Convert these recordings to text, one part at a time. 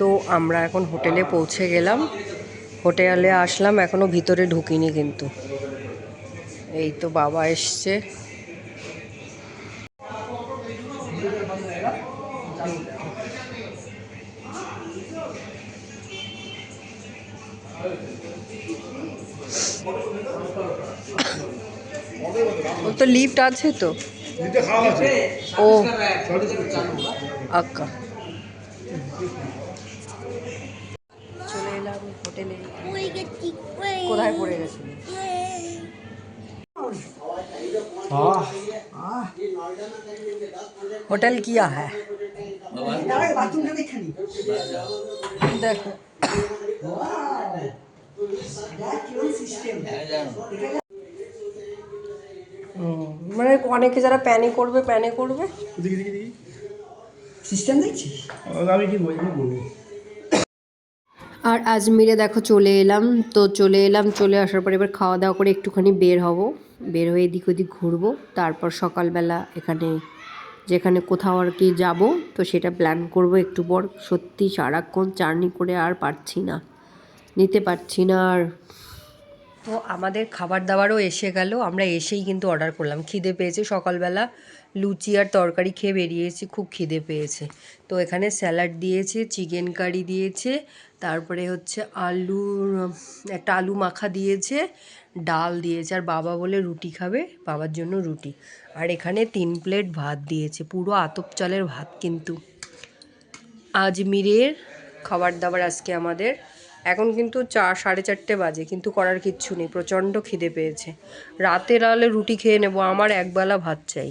তো আমরা এখন হোটেলে পৌঁছে গেলাম। হোটেলে আসলাম এখনও ভিতরে ঢুকিনি কিন্তু। এই তো বাবা এসছে। ও তো লিফট আছে তো? ও আক্কা। এলাম হোটেলে কোথায় পড়ে গেছিলি? হোটেল কিয়া হ্যাঁ? দেখো। হুম, মানে অনেকে যারা প্যানে করবে প্যানে করবে। দেখি দেখি দেখি সিস্টেম দেখছিস? আমি কি বলব বলব আর আজমিরে দেখো চলে এলাম। তো চলে এলাম, চলে আসার পর এবার খাওয়া দাওয়া করে একটুখানি বের হব। বের হয়ে এদিক ওদিক ঘুরবো। তারপর সকালবেলা এখানে, যেখানে কোথাও আর কি যাব, তো সেটা প্ল্যান করব একটু পর। সত্যি সারাক্ষণ চার্নি করে আর পারছি না, নিতে পারছি না আর। তো আমাদের খাবার দাবারও এসে গেল। আমরা এসেই কিন্তু অর্ডার করলাম। খিদে পেয়েছে সকালবেলা। লুচি আর তরকারি খেয়ে বেরিয়েছি, খুব খিদে পেয়েছে। তো এখানে স্যালাড দিয়েছে, চিকেন কারি দিয়েছে, তারপরে হচ্ছে আলুর একটা আলু মাখা দিয়েছে, ডাল দিয়েছে, আর বাবা বলে রুটি খাবে, বাবার জন্য রুটি। আর এখানে তিন প্লেট ভাত দিয়েছে, পুরো আতপ চালের ভাত কিন্তু। আজমিরের খাবার দাবার আজকে আমাদের। এখন কিন্তু চার সাড়ে চারটে বাজে, কিন্তু করার কিচ্ছু নেই, প্রচণ্ড খিদে পেয়েছে। রাতের আলে রুটি খেয়ে নেব, আমার একবেলা ভাত চাই।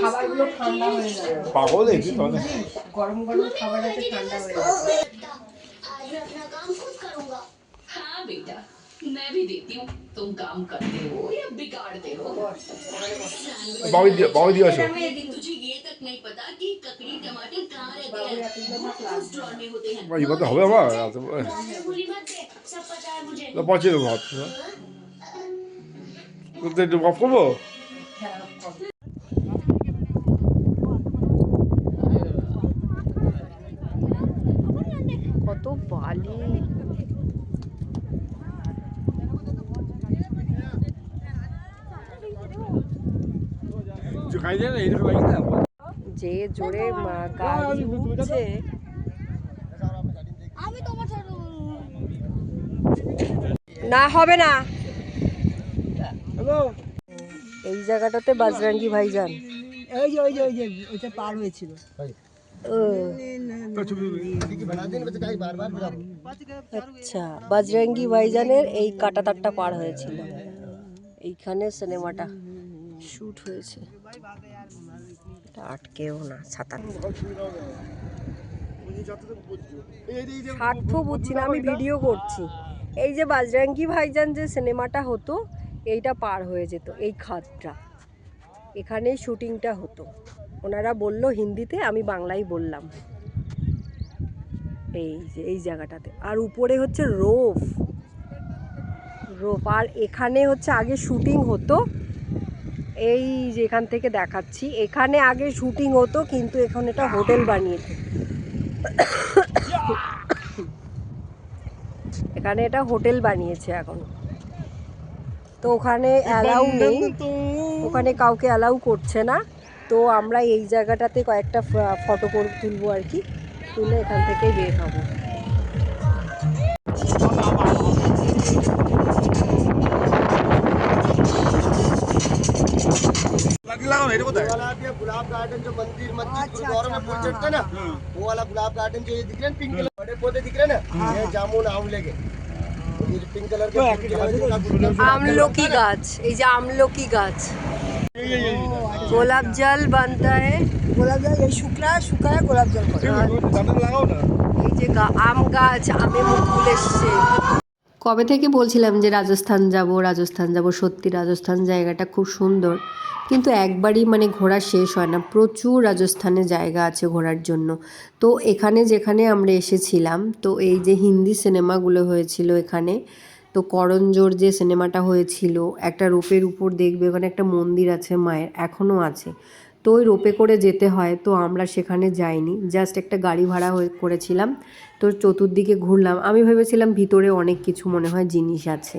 খাবারগুলো ঠান্ডা হয়ে যাবে পাগল है তাহলে গরম গরম খাবার আছে ঠান্ডা হয়ে যাবে आज मैं अपना काम खुद करूंगा हाँ बेटा मैं भी देती हूँ तुम काम करते हो या बिगाड़ते हो বাবু দিয়ে বাবু দিয়ে আসো लेकिन तुझे ये तक नहीं पता कि ककड़ी टमाटर कहाँ रहते हैं वो उस ड्रॉर में होते हैं এই কথা হবে আবার भूली मत दे सब पता है मुझे পৌঁছে দেবো ভাত তো একটু অফ করবো কত যে জোরে মা- গাড়ি উঠছে আমি তোমার ছোট না হবে না। এই জায়গাটাতে বাজরাঙ্গি ভাইজান। ওই যে ওই যে ওই যে ওইটা পার হয়েছিল। আচ্ছা বাজরাঙ্গি ভাইজানের এই কাটাতারটা পার হয়েছিল। এইখানে সিনেমাটা। শুট হয়েছে। আটকেও না ছাতা স্বার্থ বুঝছি না, আমি ভিডিও করছি। এই যে বাজরাঙ্গি ভাইজান যে সিনেমাটা হতো, এইটা পার হয়ে যেত, এই খাতটা। এখানেই শুটিংটা হতো। ওনারা বলল হিন্দিতে, আমি বাংলায় বললাম। এই যে, এই জায়গাটাতে। আর উপরে হচ্ছে রোফ। রোফ, আর এখানে হচ্ছে আগে শুটিং হতো এই যে এখান থেকে দেখাচ্ছি। এখানে আগে শুটিং হতো কিন্তু এখন এটা হোটেল বানিয়েছে। এখানে এটা হোটেল বানিয়েছে এখন। তো ওখানে অ্যালাউ নেই। ওখানে কাউকে অ্যালাউ করছে না। তো আমরা এই জায়গাটাতে কয়েকটা ফটো করে তুলবো আর কি। তুলে এখান থেকেই বের হব। লাগাও এটা কোথায় वाला आप ये गुलाब गार्डन जो मंदिर मस्जिद गुरुद्वारा में फूल चढ़ते हैं ना वो वाला गुलाब गार्डन जो ये दिख रहे हैं पिंक कलर बड़े पौधे दिख रहे हैं ना ये जामुन आंवले के ये जो पिंक कलर के फूल जो है, जिसका गुलाब আমলকি গাছ এই যে আমলকি গাছ গোলাপ জল বানতা है গোলাপ জল এই শুকনা শুকায় গোলাপ জল করে দাঁতে লাগাও না এই যে গা- আম গাছ আমে মুকুল এসছে কবে থেকে বলছিলাম যে রাজস্থান যাব রাজস্থান যাব? সত্যি রাজস্থান জায়গাটা খুব সুন্দর। কিন্তু একবারই মানে ঘোরা শেষ হয় না। প্রচুর রাজস্থানে জায়গা আছে ঘোরার জন্য। তো এখানে যেখানে আমরা এসেছিলাম, তো এই যে হিন্দি সিনেমাগুলো হয়েছিল এখানে, তো করঞ্জোর যে সিনেমাটা হয়েছিল, একটা রোপের উপর দেখবে, ওখানে একটা মন্দির আছে মায়ের, এখনও আছে। তো ওই রোপে করে যেতে হয়, তো আমরা সেখানে যাইনি। জাস্ট একটা গাড়ি ভাড়া হয়ে করেছিলাম, তো চতুর্দিকে ঘুরলাম। আমি ভেবেছিলাম ভিতরে অনেক কিছু মনে হয় জিনিস আছে।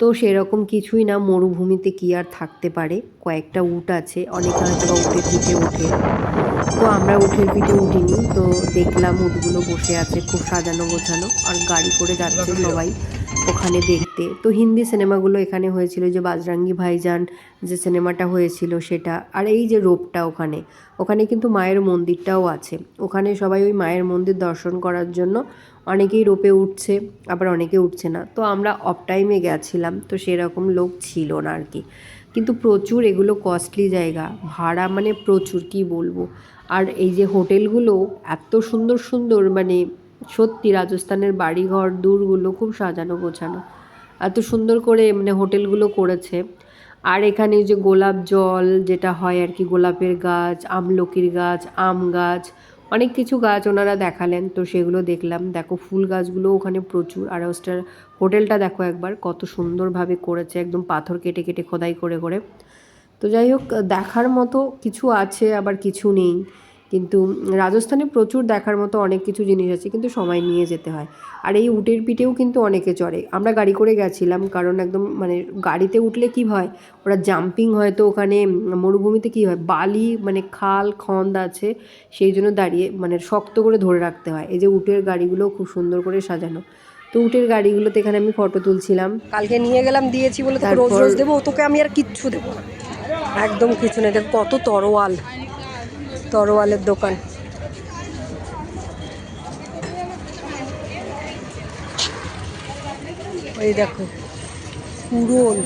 তো সেরকম কিছুই না, মরুভূমিতে কি আর থাকতে পারে? কয়েকটা উট আছে, অনেকে হয়তো বা উটের পিঠে ওঠে। তো আমরা উঠের পিঠে উঠিনি, তো দেখলাম উটগুলো বসে আছে খুব সাজানো গোছানো, আর গাড়ি করে যাচ্ছে সবাই। ওখানে দেখতে। তো হিন্দি সিনেমাগুলো এখানে হয়েছিল যে বাজরাঙ্গি ভাইজান যে সিনেমাটা হয়েছিল সেটা, আর এই যে রোপটা ওখানে ওখানে কিন্তু মায়ের মন্দিরটাও আছে। ওখানে সবাই ওই মায়ের মন্দির দর্শন করার জন্য অনেকেই রোপে উঠছে, আবার অনেকে উঠছে না। তো আমরা অফ টাইমে গেছিলাম, তো সেরকম লোক ছিল না আর কি। কিন্তু প্রচুর এগুলো কস্টলি জায়গা, ভাড়া মানে প্রচুর, কি বলব? আর এই যে হোটেলগুলো এত সুন্দর সুন্দর মানে সত্যি রাজস্থানের বাড়িঘর, দূরগুলো খুব সাজানো গোছানো। এত সুন্দর করে মানে হোটেলগুলো করেছে। আর এখানে যে গোলাপ জল যেটা হয় আর কি, গোলাপের গাছ, আমলকির গাছ, আম গাছ, অনেক কিছু গাছ ওনারা দেখালেন। তো সেগুলো দেখলাম। দেখো ফুল গাছগুলো ওখানে প্রচুর। আর হোস্টেল হোটেলটা দেখো একবার, কত সুন্দরভাবে করেছে। একদম পাথর কেটে কেটে খোদাই করে করে। তো যাই হোক, দেখার মতো কিছু আছে, আবার কিছু নেই। কিন্তু রাজস্থানে প্রচুর দেখার মতো অনেক কিছু জিনিস আছে কিন্তু সময় নিয়ে যেতে হয়। আর এই উটের পিঠেও কিন্তু অনেকে চড়ে। আমরা গাড়ি করে গেছিলাম কারণ একদম মানে গাড়িতে উঠলে কি হয় ওরা জাম্পিং হয় তো ওখানে মরুভূমিতে কি হয় বালি মানে খাল খন্দ আছে সেই জন্য দাঁড়িয়ে মানে শক্ত করে ধরে রাখতে হয়। এই যে উটের গাড়িগুলো খুব সুন্দর করে সাজানো। তো উটের গাড়িগুলোতে এখানে আমি ফটো তুলছিলাম। কালকে নিয়ে গেলাম দিয়েছি বলে রোজ রোজ দেবো তোকে আমি আর কিচ্ছু দেবো না। একদম কিছু নেই দেখ কত তরোয়াল। তরোয়ালের দোকান। ওই দেখো পুরন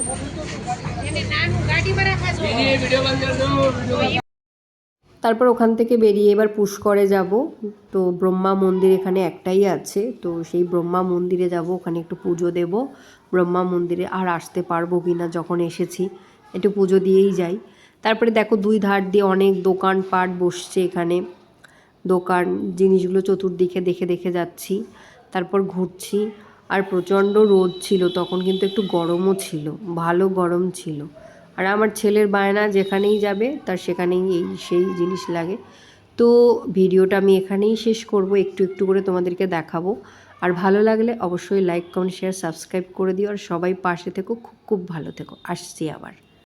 তারপর ওখান থেকে বেরিয়ে এবার পুষ্করে যাব। তো ব্রহ্মা মন্দির এখানে একটাই আছে। তো সেই ব্রহ্মা মন্দিরে যাব, ওখানে একটু পুজো দেব। ব্রহ্মা মন্দিরে আর আসতে পারব কি না যখন এসেছি, একটু পুজো দিয়েই যাই। তারপরে দেখো দুই ধার দিয়ে অনেক দোকানপাট বসছে এখানে। দোকান জিনিসগুলো চতুর্দিকে দেখে দেখে যাচ্ছি, তারপর ঘুরছি। আর প্রচণ্ড রোদ ছিল তখন, কিন্তু একটু গরমও ছিল, ভালো গরম ছিল। আর আমার ছেলের বায়না যেখানেই যাবে, তার সেখানেই এই সেই জিনিস লাগে। তো ভিডিওটা আমি এখানেই শেষ করব, একটু একটু করে তোমাদেরকে দেখাবো। আর ভালো লাগলে অবশ্যই লাইক কমেন্ট শেয়ার সাবস্ক্রাইব করে দিও। আর সবাই পাশে থেকো, খুব খুব ভালো থেকো। আসছি আবার।